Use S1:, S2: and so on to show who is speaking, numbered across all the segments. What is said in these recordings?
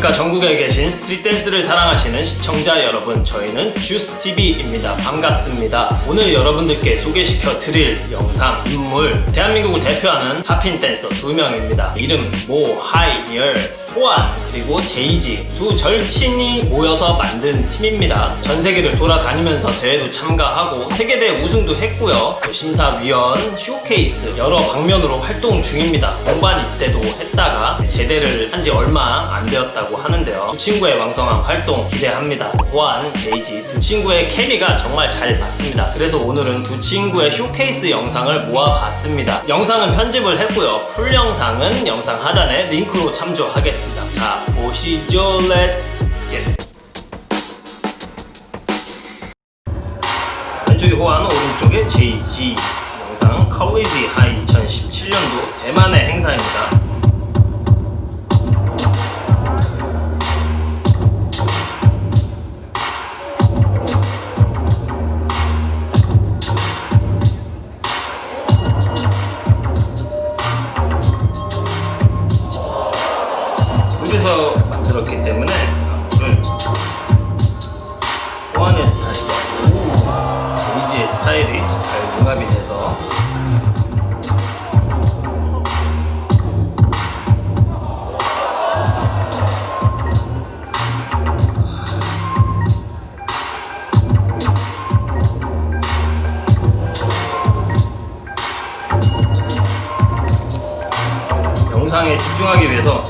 S1: 안녕하십니까 전국에 계신 스트릿 댄스를 사랑하시는 시청자 여러분 저희는 주스TV입니다. 반갑습니다. 오늘 여러분들께 소개시켜 드릴 영상 인물 대한민국을 대표하는 팝핀 댄서 두 명입니다. 이름 모, 하이, 열, 호안 그리고 제이지. 두 절친이 모여서 만든 팀입니다. 전 세계를 돌아다니면서 대회도 참가하고 세계대회 우승도 했고요. 또 심사위원, 쇼케이스 여러 방면으로 활동 중입니다. 동반 입대도 했다가 제대를 한 지 얼마 안 되었다고 하는데요. 두 친구의 왕성한 활동 기대합니다. 호안, 제이지. 두 친구의 케미가 정말 잘 맞습니다. 그래서 오늘은 두 친구의 쇼케이스 영상을 모아봤습니다. 영상은 편집을 했고요. 풀 영상은 영상 하단에 링크로 참조하겠습니다. 자 보시죠. Let's get it. 왼쪽에 호안, 오른쪽에 제이지. 영상 컬리지 하이 2017년도 대만의 행사입니다 만들었기 때문에 오늘 호안의 스타일과 제이지의 스타일이 잘 융합이 돼서 영상에 집중하기 위해서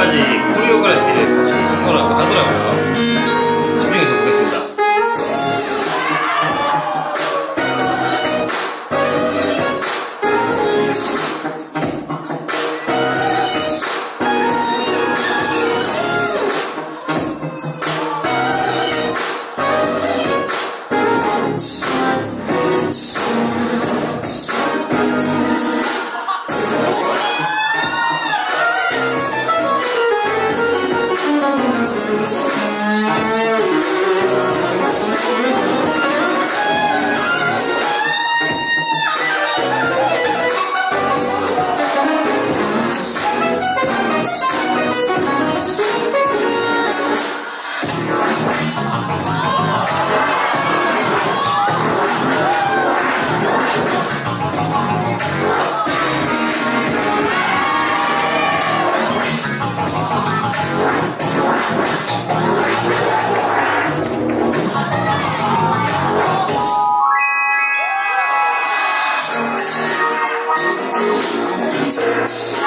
S1: 3월까지 콜리오그래피를 같이 한 거라고 하더라고요. Música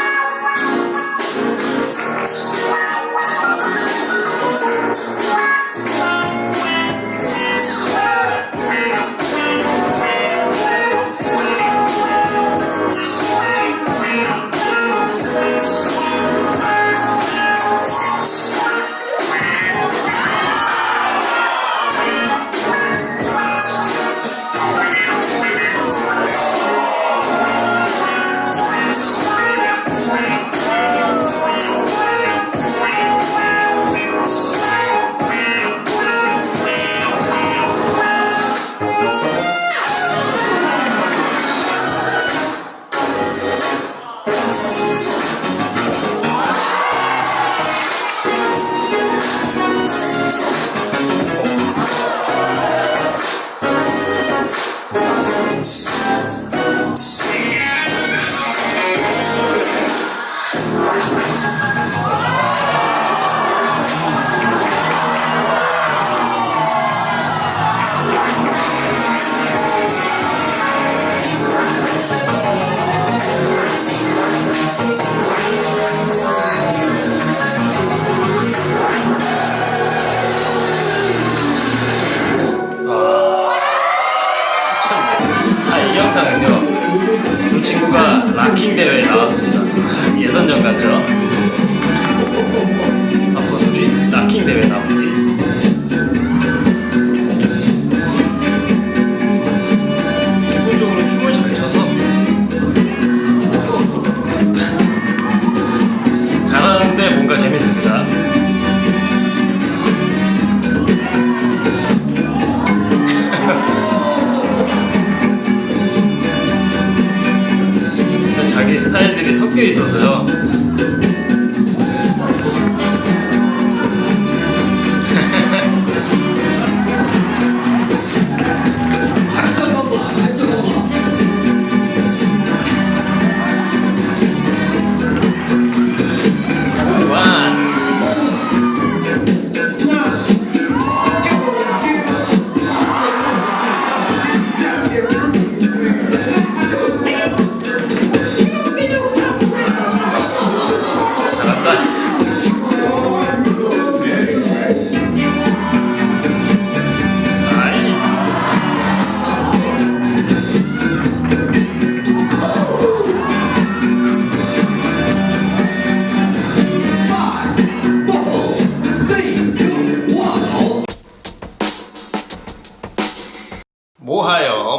S1: 섞여 있어서요.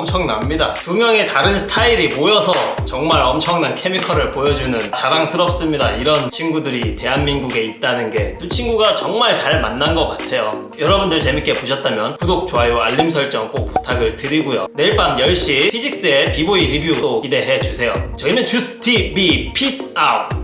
S1: 엄청납니다. 두 명의 다른 스타일이 모여서 정말 엄청난 케미컬을 보여주는 자랑스럽습니다. 이런 친구들이 대한민국에 있다는 게 두 친구가 정말 잘 만난 것 같아요. 여러분들 재밌게 보셨다면 구독, 좋아요, 알림 설정 꼭 부탁을 드리고요. 내일 밤 10시 피직스의 비보이 리뷰도 기대해 주세요. 저희는 주스TV 피스 아웃!